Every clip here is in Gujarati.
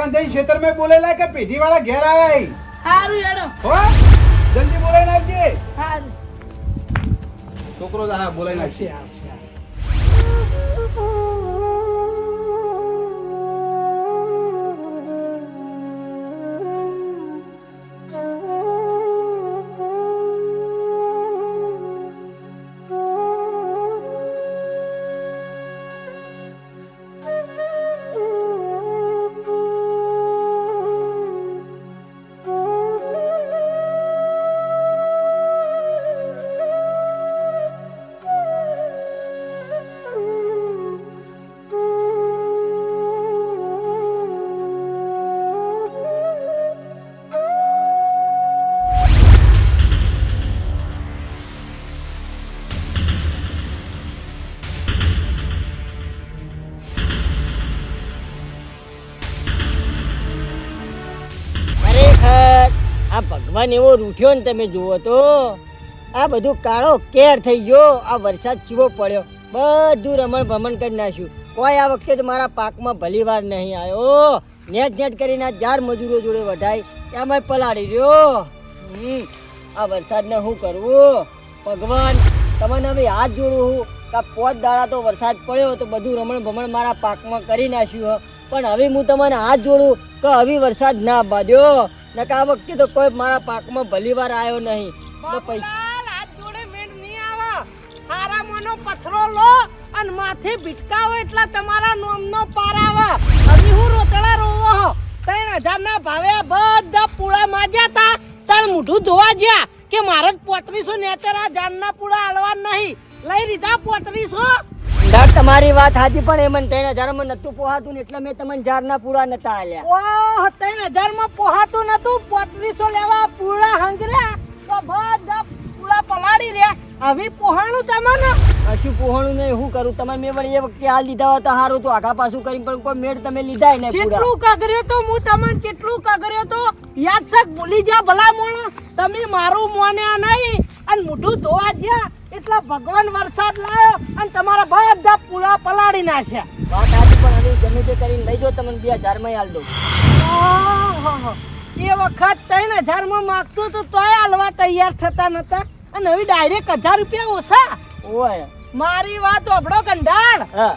કાકાને જઈ ખેતરમાં બોલેલા કે પેઢી વાળા ઘેર આયા હી. હારું હેડો. હો? જલ્દી બોલાઈ નાખજે. હારું. છોકરો હા બોલાઈ નાખશે. ખરેખર ભગવાન એવો રૂઠ્યો ને તમે જુઓ તો. આ બધું કાળો કેર થઈ ગયો. આ વરસાદ ચીવો પડ્યો. બધું રમણ ભમણ કરી નાખ્યું. કોઈ આ વખતે તો મારા પાકમાં ભલી વાર નહીં આવ્યો. નેટ નેટ કરીને આ ચાર મજૂરો જોડે વઢાઈ એમાં પલાળી રહ્યો. આ વરસાદને શું કરવું? ભગવાન, તમને હવે હાથ જોડું હું કે પોત દાડા તો વરસાદ પડ્યો તો બધું રમણ ભમણ મારા પાકમાં કરી નાખ્યું પણ હવે હું તમને હાથ જોડું કે હવે વરસાદ ના બાંધ્યો. નકા આ વખતે તો કોઈ મારા પાકમાં ભલી આવ્યો નહીં. તો પૈસા હાથ જોડે મેળ નહીં આવા. હારા મોનો પથરો લો અને માથે ભીટકાવો એટલા તમારા નોમનો પાર આવે. હવે હું રોતડા રોવો હો. ત્રણ હજાર ના ભાવે આ બધા પૂળા માજ્યા તા. તાર મૂઢું ધોવા ગયા કે મારે જ પોત્રીસો આ જાનના પૂળા હાલવા નહીં. લઈ લીધા પોત્રીસો. તમારી વાત હાજી પણ એ મને ત્રણ હજારમાં નતું પોહાતું ને એટલે મેં તમને ઝાડના પૂરા નતા આલ્યા. ઓહ ત્રણ હજારમાં પોહાતું નતું પોત્રીસો લેવા પૂળા હંગર્યા? તો બધા પૂળા પલાળી રહ્યા. હવે પોહાણું તમને કશું પોહાણું નહીં હું કરું? તમે મેં વળી એ વખતે હાલ લીધા હોત તો સારું તો આગા પાછું કરી પણ કોઈ મેળ તમે લીધા નહીં કેટલું કગર્યો તો હું તમને કેટલું કગર્યો તો યાદ સક ભૂલી જા ભલા મોણો. તમે મારું મોન્યા નહીં અને મોઢું ધોવા ગયા એટલે ભગવાન વરસાદ લાવ્યો અને તમારા બધા પૂરા પલાળી નાખ્યા. વાત હાજી પણ હવે ગમે તે કરીને લઈ જાઓ તમને બે હજારમાં હાલ દઉં. એ વખત ત્રણ હજારમાં માગતું તો તોય હાલવા તૈયાર થતા નતા. અને હવે ડાયરેક્ટ હજાર રૂપિયા ઓછા. ઓય. મારી વાત ઓભળો કંડાળ. હા.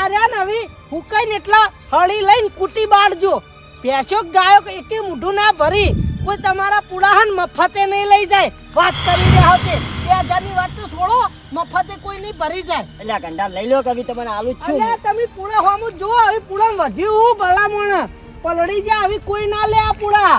આર્યા ને હવે હુકાઈને એટલા હળી લઈને કૂટી બાળજો. પેશો ગાયો કે એકે મૂઠું ના ભરી. કોઈ તમારા પુડાહન મફતે નહીં લઈ જાય. વાત કરી રહ્યા હોતે. બે હજારની વાત તો છોડો મફતે કોઈ નહીં ભરી જાય. એટલે ગંડા લઈ લો કે હવે તમને આલુ છું અલ્યા તમે પૂળા હોમું જો હવે પૂળા વધ્યું ભલામણ. પલડી જાય હવે કોઈ ના લે આ પૂળા.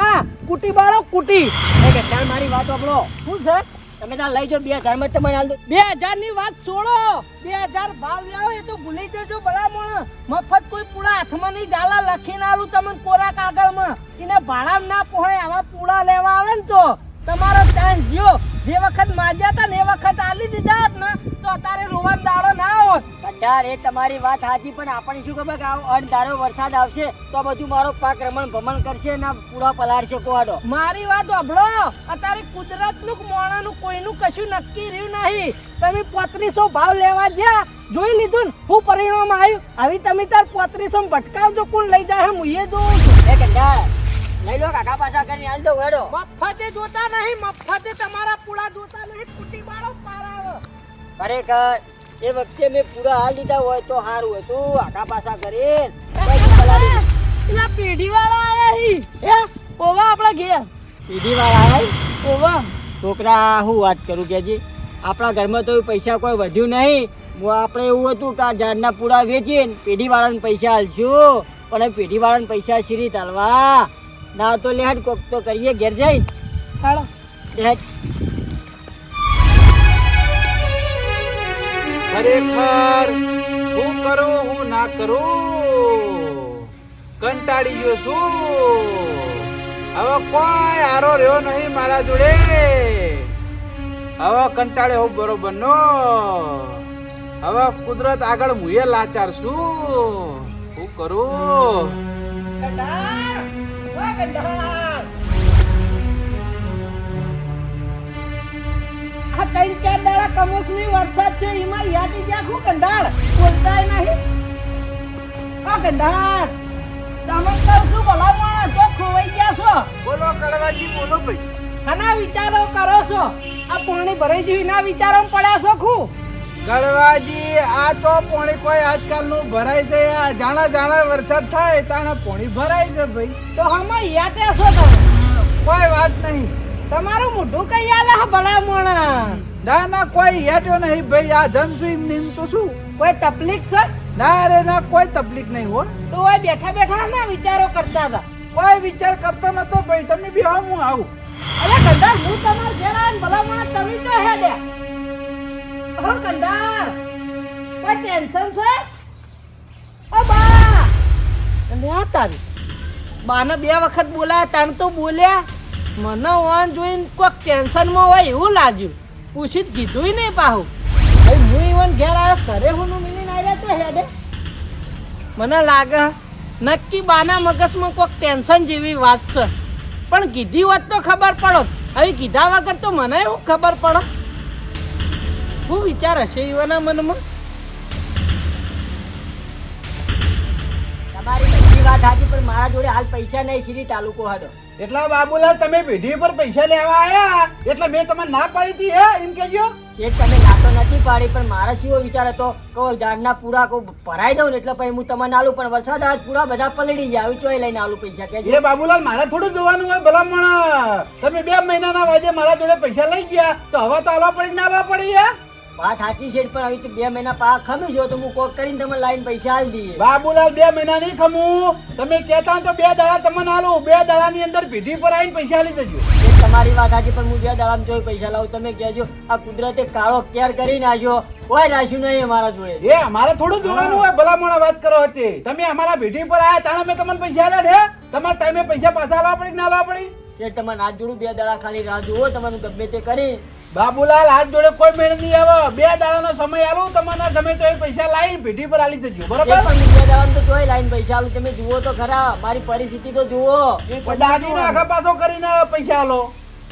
હા કુટી બાળો કૂટી. એ ગંડા મારી વાત સાંભળો શું છે? તમે ત્યાં લઈ જાઓ બે હજારમાં જ તમને બે હજારની વાત છોડો. બે હજાર ભાવ લાવો એ તો ભૂલી જજો ભલામણ. મફત કોઈ પૂળા હાથમાં નહીં જાલા લખીને આલું તમને કોરા કાગળમાં એને ભાડામાં ના પોહાય આવા પૂળા લેવા આવે ને તો. તમારો ટાઈમ જ્યો જે વખત માજ્યા હતા ને એ વખત આલી દીધા હોત ને તો અત્યારે રોવાનો દાડો ના હોત કંટાળ એ તમારી વાત સાચી પણ આપણને શું ખબર કે અણધારો વરસાદ આવશે તો બધું મારો પાક રમણ ભમણ કરશે ને પૂરા પલાળશે કોડો મારી વાત અભળો અત્યારે કુદરતનું મોણાનું કોઈનું કશું નક્કી રહ્યું નહીં. તમે પોત્રીસો ભાવ લેવા જ્યાં જોઈ લીધું હું પરિણામ આવ્યું હવે તમે તાર પોત્રીસો ભટકાવજો કોણ લઈ જાય હું એ જોઉં છું. એ કંટાળ લઈ લો કાકા પાછા કરીને હાલ દો વેડો. મફતે જોતા નહીં મફતે તમારા પૂળા જોતા નહીં કુટી બાળો પારાવો ખરેખર એ વખતે મેં પૂરા હાલ દીધા હોય તો સારું હતું આખા પાછા કરીને પેલા પેઢી વાળા આયા હી. એ ઓવા આપણા ઘેર. પેઢી વાળા આવે ઓવા. છોકરા હું વાત કરું કે જી આપણા ઘરમાં તો પૈસા કોઈ વધ્યું નહીં. હું આપણે એવું હતું કે આ ઝાડના પૂડા વેચીને પેઢીવાળાને પૈસા હાલશું પણ એ પેઢીવાળાને પૈસા સીરી તાલવા. ના તો લેહડ કોક તો કરીએ ઘેર જઈ. હાલો. લેહડ ખરેખર હું કરું હું ના કરું? કંટાળી ગયો છું. હવે કોઈ આરો રહ્યો નહીં મારા જોડે. હવે કંટાળે હું બરોબર નો. હવે કુદરત આગળ મુએ લાચાર છું. હું કરું? આ ત્રણ ચાર દાડા કમોસમી વરસાદ છે એમાં યાદી જ્યાં હું કંડાળ બોલતાય નહીં. આ કંડાળ તમે કહું છું ભલા માણસ ખોવાઈ ગયા છો? બોલો કડવાજી બોલો ભાઈ. આના વિચારો કરો છો. આ પાણી ભરાઈ ગયું ના વિચારો પડ્યા છો ખું? ગળવાજી આ તો પોણી કોઈ આજકાલનું ભરાય છે. આ જાણા જાણા વરસાદ થાય તાણે પોણી ભરાય છે ભાઈ. તો હમણાં યાતે છો તમે? કોઈ વાત નહીં. તમારું મોઢું કઈ આલે હા ભલા મોણા ના ના કોઈ હેટ્યો નહીં ભાઈ. આ જમશું એમ નીમ તો શું? કોઈ તકલીફ છે? ના રે ના કોઈ તકલીફ નહીં હો. તો ઓય બેઠા બેઠા ના વિચારો કરતા હતા. કોઈ વિચાર કરતો નતો ભાઈ. તમે બી હા હું આવું. અરે કંડાર હું તમાર ઘેર આવીને ભલા મોણા તમે તો હેડે હો કંડાર કોઈ ટેન્શન છે? ઓ બા. અને આ તારી બાને બે વખત બોલાયા, તાણ તો બોલ્યા. મને વાન જોઈને કોઈક ટેન્શનમાં હોય એવું લાગ્યું. પૂછી જ કીધું નહીં પાહું. હવે હું ઈવન ઘેર આવ્યો, ઘરે હું મિલીને આવ્યા તો હેડે. મને લાગે નક્કી બાના મગજમાં કોઈક ટેન્શન જેવી વાત છે. પણ કીધી હોત તો ખબર પડો હવે કીધા વગર તો મને શું ખબર પડો શું વિચાર હશે એવાના મનમાં? તમારી બધી વાત સાચી પણ મારા જોડે હાલ પૈસા નહીં શ્રી તાલુકો હાડો એટલા બાબુલાલ તમે પેઢી પર પૈસા લેવા આયા? એટલે મેં તમને ના પાડી હતી હે? એમ કેજો શેઠ તમે નાતો નથી પાડી પણ મારા જેવો વિચાર હતો? કે ઝાડના પૂરા કો ભરાઈ દઉં ને એટલે પછી હું તમને આલું પણ વરસાદ આજ પૂરા બધા પલડી જાય આવી ચોય લઈને આલું પૈસા એ બાબુલાલ મારે થોડું જોવાનું હોય ભલામણ. તમે બે મહિનાના વાજે મારા જોડે પૈસા લઈ ગયા તો હવે તો આલવા પડી કે ના આલવા પડી યાર વાત સાચી છે પણ હવે તો બે મહિના પાક ખમી જો તો હું કોક કરીને તમે લાઈન પૈસા આલી દઈએ. બાબુલાલ બે મહિના નહીં ખમું. તમે કહેતા તો બે દાડા તમને આલો બે દાડાની અંદર પેઢી પર આવીને પૈસા આલી જજો. તમારી વાત સાચી પણ હું બે દાડામાં જોઈ પૈસા લાવું. તમે કહેજો આ કુદરતે કાળો કેર કરી નાખ્યો. કોઈ રાખ્યું નહીં અમારા જોડે. એ અમારે થોડું જોવાનું હોય. ભલામણા વાત કરો હતી. તમે અમારા ભેટી પર આયા તાણે મેં તમને પૈસા આલ્યા છે? તમારા ટાઈમે પૈસા પાછા લાવવા પડી ના લાવવા પડી? એ તમારે ના જોડું બે દાડા ખાલી રાહ જુઓ તમારું ગમે તે કરી. બાબુલાલ હાથ જોડે કોઈ મેળ નહીં આવે. બે દાડાનો સમય આલું તમને ગમે તો પૈસા લાવી પેઢી પર આલી જજો બરોબર? પણ બે દાડામાં તો જોઈ લાઈન પૈસા આલું તમે જુઓ તો ખરા મારી પરિસ્થિતિ તો જુઓ. દાગીના આખા પાછો કરીને પૈસા આલો.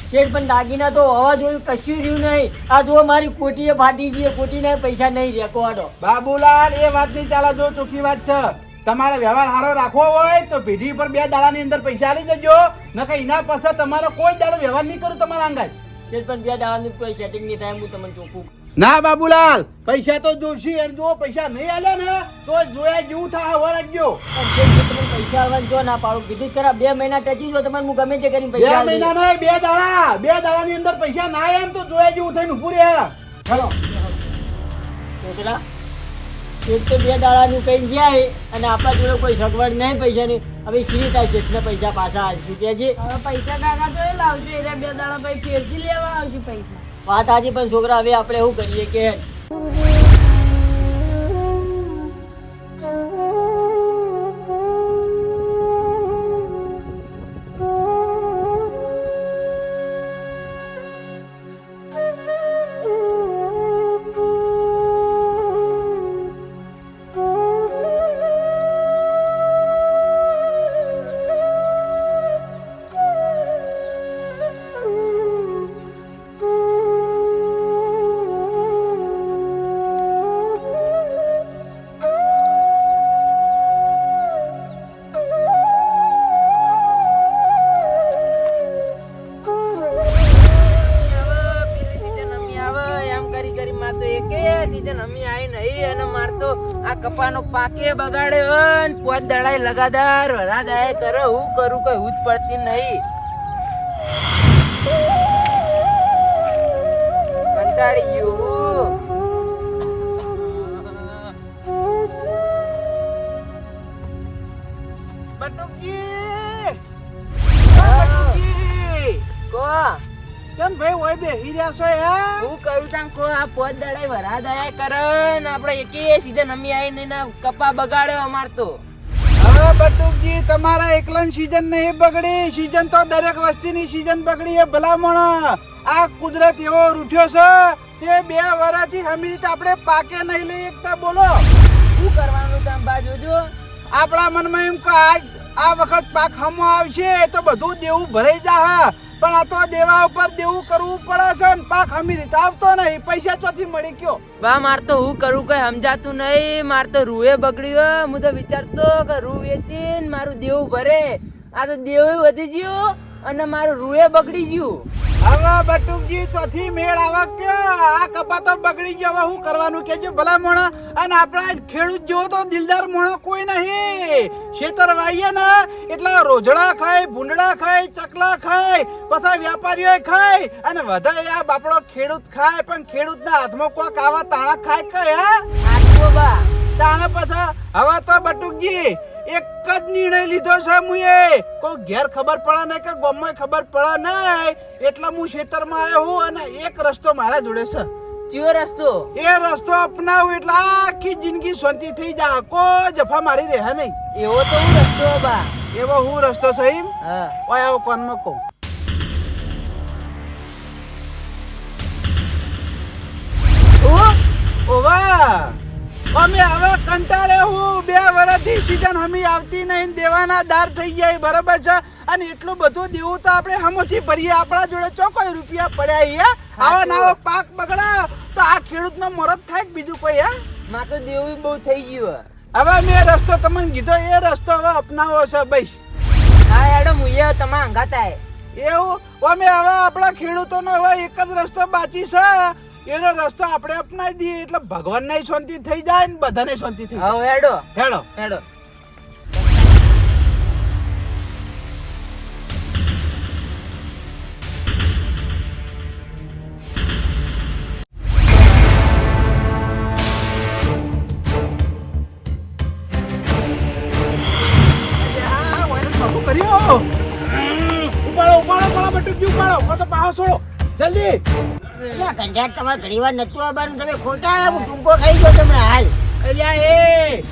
શેઠ પણ દાગીના તો હવા જોયું કશું રહ્યું નહીં. આ જુઓ મારી કોટીએ ફાટી ગઈ કોટીને પૈસા નહીં રેકોર્ડો બાબુલાલ એ વાત નહીં ચાલે જો ચોખ્ખી વાત છે. તમારે વ્યવહાર સારો રાખવો હોય તો પેઢી પર બે દાડાની અંદર પૈસા આલી જજો. નકર એના પાછળ તમારો કોઈ દાડો વ્યવહાર નહીં કરું તમારા અંગાજ. શેઠ પણ બે દાડાનું કોઈ સેટિંગ નહીં થાય હું તમને ચોખ્ખું ના બાબુલાલ. પૈસા તો જોશી અને જો પૈસા નહીં આલે ને તો જોયા જેવું થાય હવા રાખજો પૈસા આવવાનું જો ના પાડો. કીધું ખરા બે મહિના ટચી જો તમારે હું ગમે તે કરીને બે પૈસા આલી. મહિના. નહીં બે દાડા. બે દાડાની અંદર પૈસા ના આયા એમ તો જોયા જેવું થઈને ઉભું રહ્યા ચલો છોકરા શેઠ તો બે દાડાનું કઈ જાય અને આપણા જોડે કોઈ સગવડ નહીં પૈસાની. હવે શ્રી થાય શેઠને પૈસા પાછા આપશું કે છે. હવે પૈસા કાકા તો લાવશે એટલે બે દાડા પછી ફેરથી લેવા આવશે પૈસા. વાત આજે પણ છોકરા હવે આપણે એવું કરીએ કે પાકે બગાડે ને પોત દડાઈ લગાદાર વરાદ આય કરે, હું કરું કઈ હું જ પડતી નહીં. કંટાળી ગયું. ભાઈ ઓય બેહી રહ્યા છો યાર હું કરું તાન કો આ પોત દડાઈ વરા દયા કરન આપણે એકે સીઝન અમી આઈને ના કપા બગાડ્યો અમાર તો. હવે બટુકજી તમારા એકલન સીઝન નહીં બગડી. સીઝન તો દરેક વસ્તીની સીઝન બગડી એ ભલામણ. આ કુદરત એવો રૂઠ્યો છે તે બે વરાથી હમી રીતે આપણે પાકે નહીં લઈ એકતા બોલો. શું કરવાનું તમ બા જોજો? આપણા મનમાં એમ કે આજ આ વખત પાક હમો આવશે તો બધું દેવું ભરાઈ જા પણ આ તો દેવા ઉપર દેવું કરવું પડે છે ને. પાક હમી રીતે આવતો નહીં. પૈસા ચોથી મળી ગયો. બા, માર તો હું કરું કઈ સમજાતું નહીં. માર તો રૂએ બગડ્યો હું તો વિચારતો કે રૂ વેચીને મારું દેવું ભરે. આ તો દેવું વધી ગયું. અને મારું રૂએ બગડી ગયું. હવે બટુકજી ચોથી મેળ આવા કે આ કપા તો બગડી ગયો. હવે શું કરવાનું કેજો ભલા મોણા અને આપણા ખેડૂત જેવો તો દિલદાર મોણો કોઈ નહીં. ખેતર વાઈએ ને એટલે રોજડા ખાય ભૂંડડા ખાય ચકલા ખાય પછી વેપારીઓ ખાય અને વધારે આ બાપડો ખેડૂત ખાય પણ ખેડૂતના હાથમાં કોક આવા તાણા ખાય કે હે? આટલો બા. તાણે પછી. હવે તો બટુકજી એક જ નિર્ણય લીધો છે મુએ. કોઈ ઘેર ખબર પડે નહીં કે ગામમાં ખબર પડે નહીં. એટલે હું ખેતરમાં આવ્યો હું અને એક રસ્તો મારા જોડે છે. ચિયો રસ્તો? એ રસ્તો અપનાવું એટલે આખી જિંદગી શાંતિ થઈ જાય. કો જફા મારી રહે નહીં. એવો તો હું રસ્તો બા. એવો હું રસ્તો છે હા. ઓય આવો કોનમાં કહું. ઓ, ઓવા. અમે હવે કંટાળે હું બે વર્ષથી સીઝન હમી આવતી નહીં દેવાના દાર થઈ જાય બરાબર છે? અને એટલું બધું દેવું તો આપણે હમોથી ભરીએ આપણા જોડે ચોકોઈ રૂપિયા પડ્યા હે? આવો નાવો પાક બગડા તો આ ખેડૂતનો મરદ થાય બીજું કોઈ હે? માં તો દેવું બહુ થઈ ગયું હવે. મેં રસ્તો તમને કીધો એ રસ્તો હવે અપનાવો છે ભાઈ હા એડો મુયે તમા અંગાતા એવું? અમે હવે આપણા ખેડૂતોનો હવે એક જ રસ્તો બાકી છે. એનો રસ્તો આપણે અપનાવી દઈએ એટલે ભગવાનને શાંતિ થઈ જાય ને બધાને શાંતિ થઈ જાય. હેડો. હેડો. હેડો ઉપાડો ઉપાડો ઉપાડો બટુકજી ઉપાડો. તો પાહો છોડો. જલ્દી. કંટાળ તમારે ઘણી વાર નતું આવવાનું. તમે ખોટા હું ટૂંકો ખાઈ ગયો તમને હાલ. અલ્યા એ!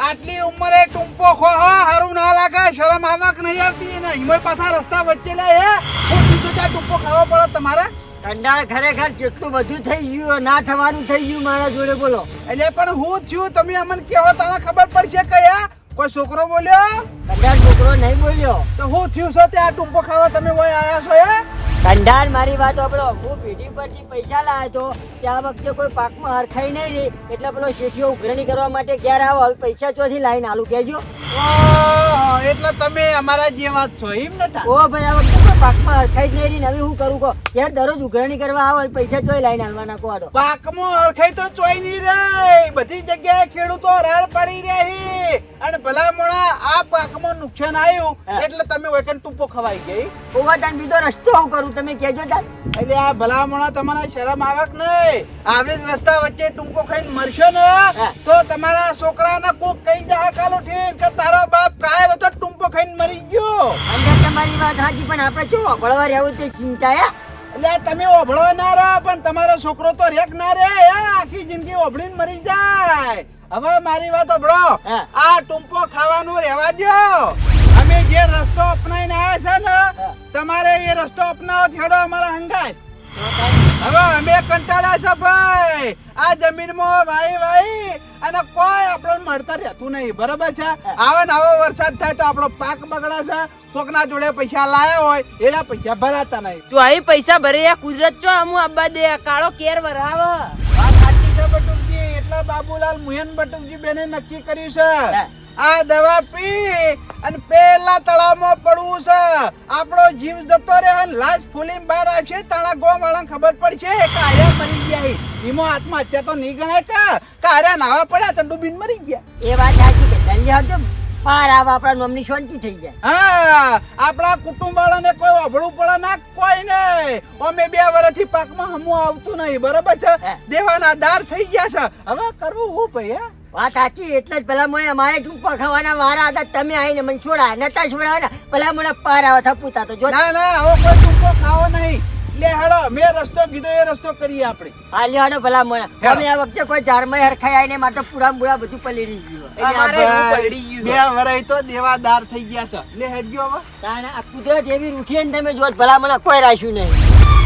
આટલી ઉંમરે ટૂંપો ખો હારું ના લાગે શરમ આવક નહીં આવતી. ને હિમય પાછા રસ્તા વચ્ચે લે હે? હું પીછે ત્યાં ટૂંપો ખાવો પડે તમારે? કંટાળ ખરેખર કેટલું બધું થઈ ગયું ના થવાનું થઈ ગયું મારા જોડે બોલો. એટલે પણ હું થયું તમે અમને કેવો તને ખબર પડશે કયા કોઈ છોકરો બોલ્યો? કંટાળ છોકરો નહીં બોલ્યો. તો હું થયું છે ત્યાં ટૂંપો ખાવા? તમે આયા છો એ કંડાળ મારી વાત આપણો હું પેઢી પરથી પૈસા લાવ્યો તો ત્યાં વખતે કોઈ પાકમાં હરખાઈ નહીં રહી. એટલે પેલો શેઠીઓ ઉઘરણી કરવા માટે ક્યારે આવો? હવે પૈસા ચોથી લાઈન આલુ કહેજો. એટલે તમે અમારા જેવા વાત છો એમ નતા ઓ ભાઈ આ વખતે પાકમાં હરખાઈ જ નહીં રહી હવે હું કરું કહો? યાર દરરોજ ઉઘરણી કરવા આવો પૈસા ચોય લાઈન આલવાના કહો આડો પાકમાં હરખાઈ તો ચોઈ નહીં રહી. બધી જગ્યાએ ખેડૂતો રાડ પડી રહી. અને ભલા મોણા આ પાકમાં નુકસાન આવ્યું. એટલે તમે વચન ટૂંપો ખવાઈ ગઈ. ઓવા તાન બીજો રસ્તો હું કરું તમે કહેજો તાન એટલે આ ભલામણા તમારા શરમ આવક નહીં. આવી જ રસ્તા વચ્ચે ટૂંકો ખાઈને મરશો ને તો તમારા છોકરાને કોક કહી જાય કાલો ઠીક કે તારો બાપ કાયલ હતો ટૂંકો ખાઈને મરી ગયો. અંદર તમારી વાત સાચી પણ આપણે જો ઓગળવા રહેવું તે ચિંતા હે? એટલે તમે ઓભળો ના રહો પણ તમારો છોકરો તો રેક ના રે આખી જિંદગી ઓભળીને મરી જાય. હવે મારી વાત ઓભળો. આ ટૂંકો ખાવાનું રહેવા દ્યો. અમે જે રસ્તો અપનાવીને આવ્યા છે ને તમારે એ રસ્તો અપનાવો છેડો અમારા હંગાય. હવે અમે કંટાળ્યા છે ભાઈ. આ જમીનમાં વાઈ વાઈ અને કોઈ આપણો મળતા રહેતું નહીં બરોબર છે? આવે ને આવો વરસાદ થાય તો આપણો પાક બગડે છે. કોકના જોડે પૈસા લાયા હોય એના પૈસા ભરાતા નહીં. જો અહીં પૈસા ભરે આ કુદરત ચો અમુ આબા દે કાળો કેર વરાવ. વાત સાચી છે બટુકજી એટલે બાબુલાલ મુહેન બટુકજી બેને નક્કી કર્યું છે. આ દવા પી અને પેલા તળાવમાં પડવું છે. આપણો જીવ જતો રહે અને લાશ ફૂલીને બહાર આવશે. તાણા ગોમ વાળા ખબર પડશે કે આર્યા મરી ગયા હી ઈમો આત્મહત્યા તો નહીં ગણાય કે. કે આર્યા નાવા પડ્યા તો ડૂબીને મરી ગયા. એ વાત સાચી કે ધન્ય હતો પાર આવા આપણા નોમની શાંતિ થઈ જાય. હા આપણા કુટુંબ વાળાને કોઈ અભળું પડે ના કોઈ નહીં. અમે બે વર્ષથી પાકમાં હમું આવતું નહીં બરોબર છે? દેવાના દાર થઈ ગયા છે. હવે કરવું હું ભાઈ હે વાત સાચી એટલે જ પેલા મને અમારે ટૂંપા ખાવાના વારા હતા તમે આવીને મને છોડા નતા ને પેલા મને પાર આવા થપુતા તો. જો ના ના આવો કોઈ ટૂંકો ખાવો નહીં. લે હેડો મેં રસ્તો કીધો એ રસ્તો કરીએ આપણે. આ લ્યો ભલા મને. અમે આ વખતે કોઈ ઝાડમાં હરખાઈ આવીને મારે તો પૂરા પૂરા બધું પલળી ગયું ગયું બે વરાય તો દેવાદાર થઈ ગયા છે. લે હેડજો હવે. આ કુદરત એવી રૂઠી ને તમે જો ભલા મને કોઈ રાખ્યું નહીં.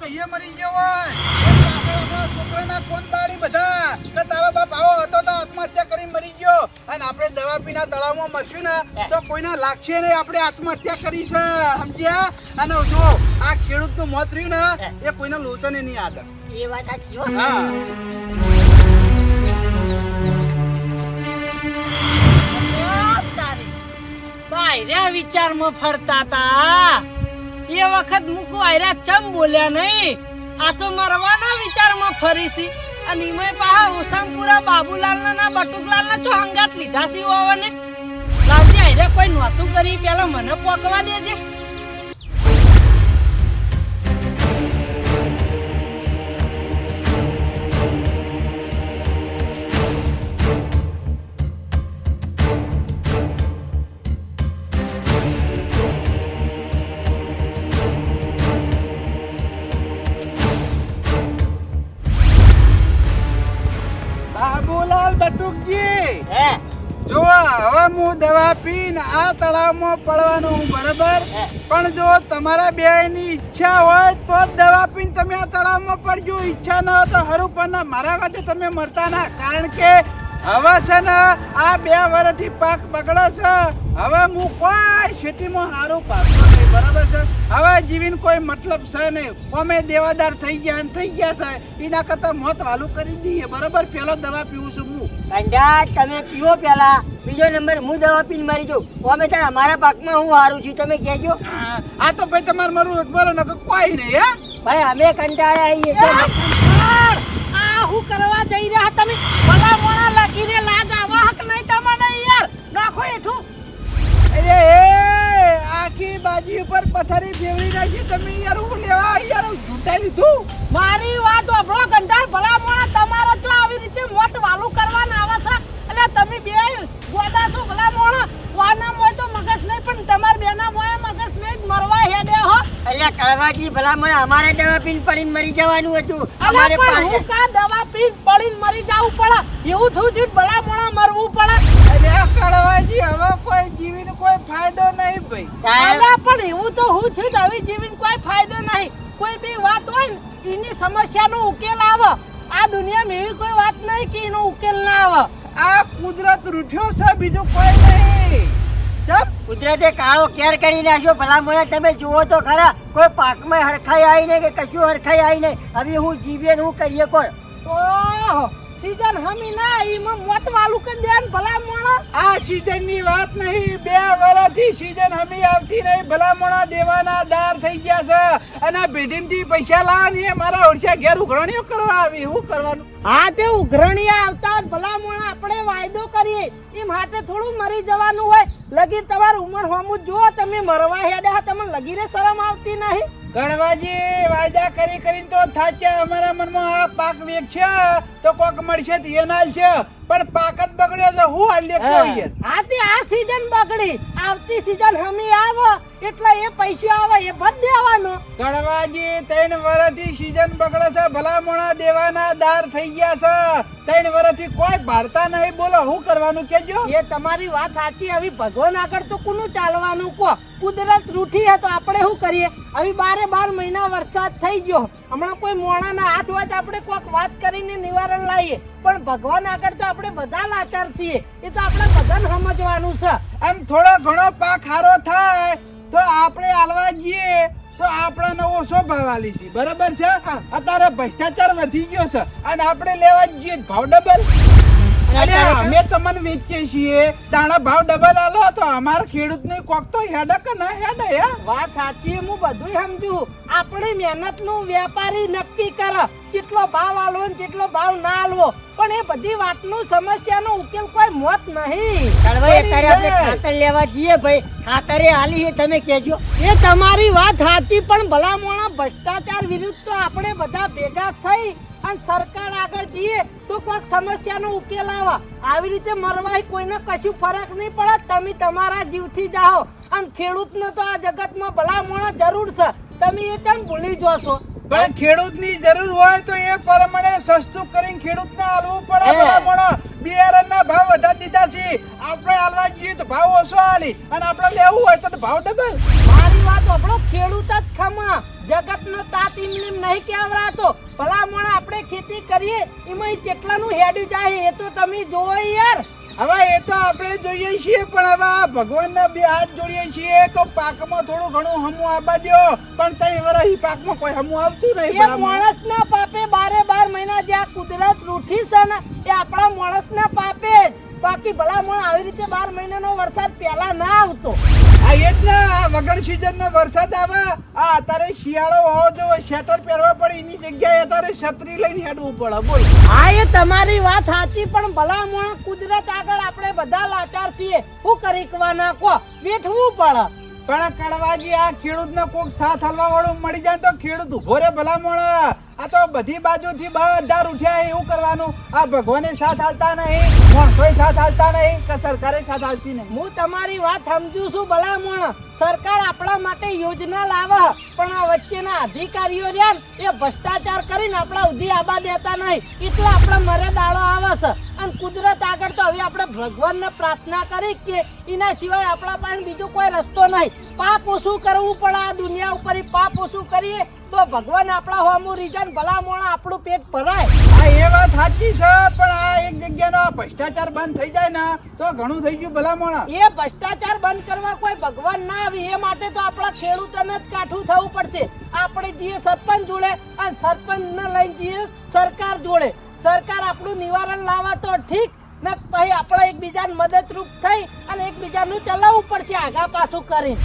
તો કહીએ મરી ગયો હોય? છોકરાના ફોન બાળી બધા. કે તારો બાપ આવો હતો તો આત્મહત્યા કરી મરી ગયો. અને આપણે દવા પીના તળાવમાં મરશું ને તો કોઈના લાગશે નહીં આપણે આત્મહત્યા કરી છે. સમજ્યા? અને જો આ ખેડૂતનું મોત રહ્યું ને એ. કોઈના લોચને નહીં આગળ એ વાત હા. ભાઈ રે વિચારમાં ફરતા તા. એ વખત મૂકું આયરા ચમ બોલ્યા નહીં. આ તો મરવાના વિચારમાં ફરી છી અને ઈમે પાહા ઓસામપુરા બાબુલાલના ના બટુકલાલના તો હંગાત લીધા સી હોવાને? લાવજી આયરા કોઈ નહોતું કરી, પેલા મને પોકવા દેજે. તળાવમાં પડવાનું, બરાબર? પણ જો તમારા બે ની ઈચ્છા હોય તો જ દવા પીને તમે આ તળાવમાં પડજો. ઈચ્છા ન હોય તો હરું પણ મારા વાતે તમે મરતા ના. કારણ કે હવે છે ને આ બે વર્ષથી પાક બગડે છે. હવે હું કોઈ ખેતીમાં સારું પાક બરાબર છે? હવે જીવીને કોઈ મતલબ છે નહીં. અમે દેવાદાર થઈ ગયા ને થઈ ગયા છે. એના કરતા મોત વાલું કરી દઈએ. બરાબર? પેલો દવા પીવું છું હું. કંડા તમે પીવો પેલા. બીજો નંબર હું દવા પીને મારી જાઉં. અમે તાર અમારા પાકમાં હું હારું છું. તમે કહેજો. આ તો ભાઈ તમારે મારું એકબાર નકર કોઈ નહીં હે? ભાઈ અમે કંટાળા આવીએ આ હું કરવા જઈ રહ્યા તમે? ભલા મોણા લાગીને લાજ આવા હક નહીં તમને યાર. નાખો એઠું અરે એ! આખી બાજી ઉપર પથારી ફેરવી નાખી. તમે યાર હું લેવા યાર ઝૂંટાઈ લીધું? મારી વાત આપણો કંટાળ ભલા મોણા. તમારો જો આવી રીતે મોત વાલું કરવાના આવે છે. એટલે તમે બે ગોડા છો ભલા મોણા. વાના મોય તો મગજ નહીં પણ તમાર બેના મોય મગજ નહીં મરવા હેડે હો. અલ્યા કળવાજી ભલા મને અમારે દવા પીન પડીને મરી જવાનું હતું. અમારે પણ હું કા દવા પીન પડીને મરી જાવું પડે એવું થયું છે ભલા મોણા મરવું પડે. એટલે કળવાજી હવે કોઈ જીવીને કોઈ ફાયદો નહીં ભાઈ. તારે- પણ એવું તો હું છું હવે જીવીને કોઈ ફાયદો નહીં. કોઈ બી વાત હોય ને એની સમસ્યાનો ઉકેલ આવે. આ દુનિયામાં એવી કોઈ વાત નહીં કે એનો ઉકેલ ના આવે. આ કુદરત રૂઠ્યો છે બીજું કોઈ નહીં. ચમ. કુદરતે કાળો કેર કરી નાખ્યો. ભલા મને તમે જુઓ તો ખરા કોઈ પાકમાં હરખાઈ આવી નહીં કે કશું હરખાઈ આવી નહીં. હવે હું જીવીએ ને હું કરીએ કોઈ? ઓહો. સીઝન હમી ના એમાં મોત વાલું કરી દે ને ભલા મોણા આ સીઝનની વાત નહીં બે વર્ષથી સીઝન હમી આવતી નહીં ભલામણા દેવાના દાર થઈ ગયા છે. અને ભીડીમથી પૈસા લાવવાની એ મારા ઓરસા ઘેર ઉઘરણીઓ કરવા આવી શું કરવાનું? હા તે ઉઘરણી આવતા ભલા મોણા આપણે વાયદો કરીએ. એ માટે થોડું મરી જવાનું હોય. લગીર તમારી ઉંમર હોમું જુઓ તમે મરવા હેડ્યા તમને લગીરે શરમ આવતી નહીં. ગણવાજી વાયદા કરી કરીને તો થાચ્યા. અમારા મનમાં આ પાક વેચશે તો કોક મળશે તો એ નાલ છે. પણ પાક જ બગડ્યો છે. હું હાલ્ય કોઈ આ તે આ સીઝન બગડી. આવતી સીઝન હમી આવો એટલે એ પૈસા આવે એ ભર દેવાનો. ગણવાજી ત્રણ વર્ષથી સીઝન બગડે છે. ભલામણા દેવાના દાર થઈ ગયા છે. ત્રણ વર્ષથી કોઈ ભારતા નહીં. બોલો શું કરવાનું કેજો એ તમારી વાત સાચી. આવી ભગવાન આગળ તો કોનું ચાલવાનું? કો કુદરત રૂઠી હે તો આપણે શું કરીએ? હવે બારે બાર મહિના વરસાદ થઈ ગયો. હમણાં કોઈ મોણાના હાથ હોય તો આપણે કોઈક વાત કરીને નિવારણ લાવીએ. પણ ભગવાન આગળ તો આપણે બધા લાચાર છીએ. એ તો આપણે બધાને સમજવાનું છે. અને થોડો ઘણો પાક હારો થાય તો આપણે આલવા જઈએ. તો આપણને ઓછો ભાવ આલી છે. બરાબર છે? અત્યારે ભ્રષ્ટાચાર વધી ગયો છે. અને આપણે લેવા જઈએ. ભાવ ડબલ. અરે અમે તમને વેચીએ છીએ. તાણા ભાવ ડબલ આલો તો અમારા ખેડૂત ને કોક તો હેડે કે ના હેડે હે? વાત સાચી હું બધું સમજુ. આપણી મહેનતનું વેપારી નક્કી કરે. કેટલો ભાવ આલવો ને કેટલો ભાવ ના આલવો પણ એ બધી વાતનું સમસ્યાનો ઉકેલ કોઈ મોત નહીં. અત્યારે આપણે ખાતર લેવા જઈએ ભાઈ. ખાતરે આલી છે તમે કહેજો. એ તમારી વાત સાચી પણ ભલામણા ભ્રષ્ટાચાર વિરુદ્ધ તો આપણે બધા ભેગા થઈ અને સરકાર આગળ જઈએ તો કોઈક સમસ્યાનો ઉકેલ આવે. આવી રીતે મરવાય કોઈને કશું ફરક નહીં પડે. તમે તમારા જીવથી જાઓ. અને ખેડૂતને તો આ જગતમાં ભલામણો જરૂર છે. તમે એ કેમ ભૂલી જોશો પણ ખેડૂતની જરૂર હોય તો એ પ્રમાણે સસ્તું કરીને ખેડૂતને આલવું પડે હે. બિયારણના ભાવ વધારી દીધા છે. આપણે આલવા જઈએ તો ભાવ ઓછો હાલી અને આપણે લેવું હોય તો ભાવ ડબલ મારી વાત આપણો ખેડૂત જ ખમા. જગતનો તાત ઇમલીમ નહીં કેવરાતો. ભલા મોણા આપણે ખેતી કરીએ એમાં કેટલાનું હેડ્યું જાય એ તો તમે જોવો યાર. હવે એ તો આપણે જોઈએ છીએ પણ હવે ભગવાનના બે હાથ જોડીએ છીએ કે પાકમાં થોડું ઘણું હમું આવવા દો પણ તઈ વરસ ઈ પાકમાં કોઈ હમું આવતું નહીં એ માણસના પાપે બારે બાર મહિના જે આ કુદરત રૂઠી છે ને એ આપણા માણસના પાપે જ. બાકી ભલામણ આવી રીતે બાર મહિનાનો વરસાદ પહેલા ના આવતો. આ એ જ ને વગર સીઝન નો વરસાદ આવે આ અત્યારે શિયાળો હોવો જોઈએ સ્વેટર પહેરવા પડે એની જગ્યાએ અત્યારે છત્રી લઈને હેડવું પડે બોલ. હા એ તમારી વાત સાચી પણ ભલામણ કુદરત આગળ આપણે બધા લાચાર છીએ. શું કરી કવાના કો? બેઠવું પડે. પણ કડવાજી આ ખેડૂતનો કોક સાથ હલવા વાળું મળી જાય તો ખેડૂત ઊભો રે ભલા મોણ આ તો બધી બાજુથી બધા ઉઠ્યા એવું કરવાનું? આ ભગવાને સાથ હાલતા નહીં માણસોય સાથ હાલતા નહીં, કે સરકારે સાથ હાલતી નહીં? હું તમારી વાત સમજુ છું, ભલામણ. સરકાર આપણા માટે યોજના લાવે, પણ આ વચ્ચેના અધિકારીઓ રહ્યા એ ભ્રષ્ટાચાર કરીને આપણા ઉધી આબા દેતા નહીં. એટલે આપણા મરે દાડો આવે છે. અને કુદરત આગળ તો હવે આપણે ભગવાનને પ્રાર્થના કરી કે એના સિવાય આપણા પાસે બીજો કોઈ રસ્તો નહીં. પાપ ઓછું કરવું પડે આ દુનિયા ઉપર પાપ ઓછું કરીએ તો ભગવાન આપણા હોમું રીજન ભલામણ આપણું પેટ ભરાય. હા એ વાત સાચી છે પણ આ એક જગ્યાનો ભ્રષ્ટાચાર બંધ થઈ જાય ને તો ઘણું થઈ ગયું ભલામણ. એ ભ્રષ્ટાચાર બંધ કરવા કોઈ ભગવાન ના આવે એ માટે તો આપણા ખેડૂતોને જ કાઠું થવું પડશે. આપણે જઈએ સરપંચ જોડે અને સરપંચ ને લઈને જઈએ સરકાર જોડે. સરકાર આપણું નિવારણ લાવા તો ઠીક ને પછી આપણે એકબીજાને મદદરૂપ થઈ અને એકબીજાનું ચલાવવું પડશે આગા પાછું કરી.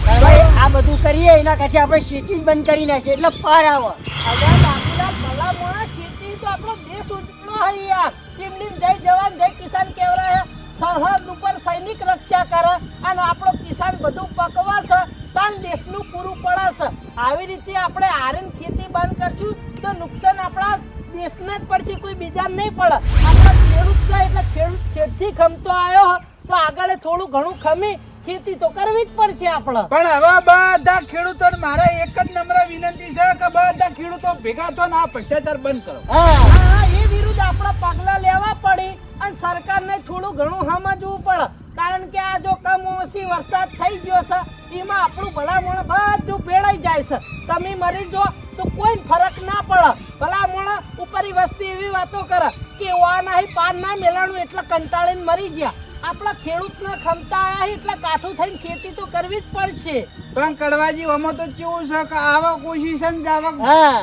આ બધું કરીએ એના કાંઠે આપણે ખેતી બંધ કરી નાખીએ એટલે પાર આવો. હવે બાપુલાલ ભલા મોણા ખેતી તો આપણો દેશ ઉઠલો હોય યાર. ટીમડીમ જય જવાન જય કિસાન કહેવાય સરહદ ઉપર સૈનિક રક્ષા કરે અને આપણો કિસાન બધું પકવાશે તાણ દેશનું પૂરું પડશે. આવી રીતે આપણે આરન ખેતી બંધ કરશું તો નુકસાન આપણા દેશને જ પડશે કોઈ બીજાને નહીં પડે. આપણે ખેડૂત છે એટલે ખેડૂત ખેડથી ખમતો આવ્યો તો આગળ થોડું ઘણું ખમી ખેતી તો કરવી જ પડશે આપણે. પણ હવે બધા ખેડૂતોને મારે એક જ નમ્ર વિનંતી છે કે બધા ખેડૂતો ભેગા થો ને આ ભ્રષ્ટાચાર બંધ કરો. હા હા, એ વિરુદ્ધ આપણે પગલા લેવા પડી. અને સરકારને થોડું ઘણું સમજવું પડે. કારણ કે આ જો કમોસી વરસાદ થઈ ગયો છે, એમાં આપણું ભલામણ બધું ભેળાઈ જાય છે. તમે મરી જો તો કોઈ ફરક ના પડે. ભલામણ ઉપરી વસ્તી એવી વાતો કરે કે ઓ નહીં પાન ના મેલાણું. એટલે કંટાળીને મરી ગયા. આપણા ખેડૂતને ખમતા આયા એટલે કાઠું થઈને ખેતી તો કરવી જ પડશે. પણ કડવાજી અમે તો કેવું છે કે આવક ઓછી છે ને આવક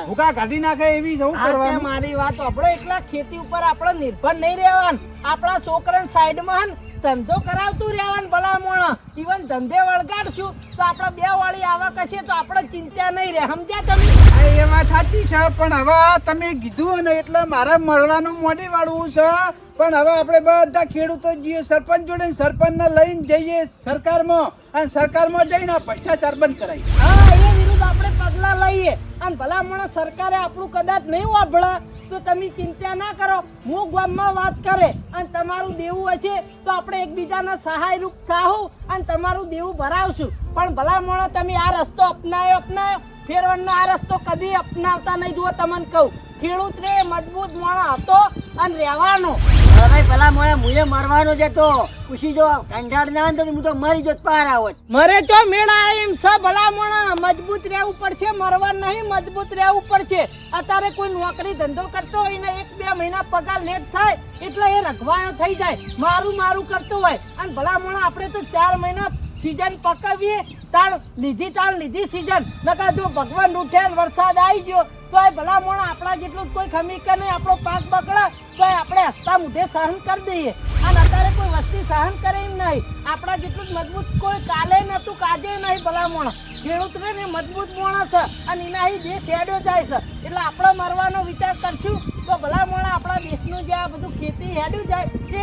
ભૂકા કાઢી નાખે એવી જવું કરવાનું. મારી વાત આપણે એકલા ખેતી ઉપર આપણે નિર્ભર નહીં રહેવાનું. આપણા છોકરાને સાઈડમાં ધંધો કરાવતું રહેવાનું ભલામણ. મોણા ઇવન ધંધે વળગાડશું. તો આપણે બે વાળી આવક હશે તો આપણે ચિંતા નહીં રહે. સમજ્યા તમે? એ વાત સાચી છે. પણ હવે તમે કીધું ને એટલે મારે મળવાનું મોડી વાળવું છે. પણ હવે આપણે બધા ખેડૂતો જઈએ સરપંચ જોડે સરપંચને લઈને જઈએ સરકારમાં. અને સરકારમાં જઈને ભ્રષ્ટાચાર બંધ કરાય. હા આપણે પગલાં લઈએ. અને ભલામણ સરકારે આપણું કદાચ નહીં વાપરે, તો તમે ચિંતા ના કરો. હું ગામમાં વાત કરે અને તમારું દેવું હશે તો આપણે એકબીજાના સહાયરૂપ થાહું અને તમારું દેવું ભરાવશું. પણ ભલામણ તમે આ રસ્તો અપનાયો અપનાયો. ફેરવાનો આ રસ્તો કદી અપનાવતા નહીં જુઓ, તમને કહું. ખેડૂત રે મજબૂત મોણો હતો અને રહેવાનો. કડવાઈ પેલા મોડે મુએ મરવાનો જ હતો ખુશી જો કંઠાડ ના તો હું તો મરી જોત પાર આવત મરે ચો મેળા એમ સ ભલા મોણા મજબૂત રહેવું પડશે મરવા નહીં મજબૂત રહેવું પડશે. અત્યારે કોઈ નોકરી ધંધો કરતો હોય ને એક બે મહિના પગાર લેટ થાય એટલે એ રખવાયો થઈ જાય. મારું મારું કરતો હોય. અને ભલા મોણા આપણે તો ચાર મહિના સિઝન પકાવીએ તાણ લીધી તાણ લીધી સિઝન નકા જો ભગવાન ઉઠે વરસાદ આવી ગયો તો એ ભલા આપણા જેટલું કોઈ ખમી કે નહીં, આપણો પાક બગડે તો એ આપણે હસતા મુઢે સહન કરી દઈએ. અને અત્યારે કોઈ વસ્તી સહન કરે એમ નહીં. આપણા જેટલું મજબૂત કોઈ કાલે નતું કાજે નહીં ભલા મોણ ખેડૂત ને ને મજબૂત માણસ અને એના જે શેડો જાય છે. એટલે આપણે મરવાનો વિચાર કરશું. તો ભલા મોણા આપણા દેશનું જે આ બધું ખેતી હેડ્યું જાય તે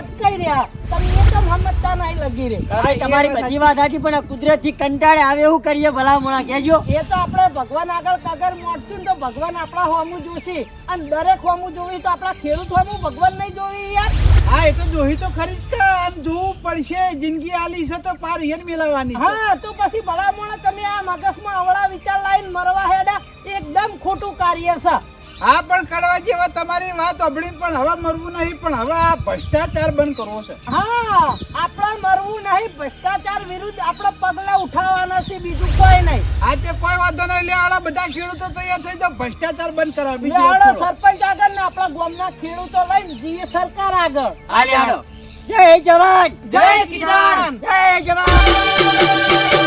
અટકાઈ રહ્યા તમને તો સમજતા નહીં લગી રે તમારી બધી વાત સાચી પણ કુદરતથી કંટાળે આવે એવું કરીએ ભલા મોણા કહેજો. એ તો આપણે ભગવાન આગળ કગર મોટશું તો ભગવાન આપણા હોમું જોશે. અને દરેક હોમું જોવી તો આપણા ખેડૂત હોમું ભગવાન નહીં જોવી યાર. હા એ તો જોઈ તો ખરી જ કે આમ જોવું પડશે જિંદગી આલી છે તો પાર હેર મેળવવાની હા તો પછી ભલા મોણા તમે આ મગજમાં અવળા વિચાર લાવીને મરવા હેડા. એકદમ ખોટું કાર્ય છે. હા પણ કડવા જેવા તમારી વાત અભળી પણ હવે મરવું નહીં પણ હવે આ ભ્રષ્ટાચાર બંધ કરવો છે. હા આપણે મરવું નહીં ભ્રષ્ટાચાર વિરુદ્ધ આપણે પગલા ઉઠાવવાના છે બીજું કોઈ નહીં. આ તે કોઈ વાંધો નહીં લે આડા બધા ખેડૂતો તૈયાર થઈ જાવ ભ્રષ્ટાચાર બંધ કરાવો બીજું વાત સરપંચ આગળ ને આપણા ગામના ખેડૂતો લઈને જીએ સરકાર આગળ. આલે હાલો. જય જવાન જય કિસાન. જય જવાન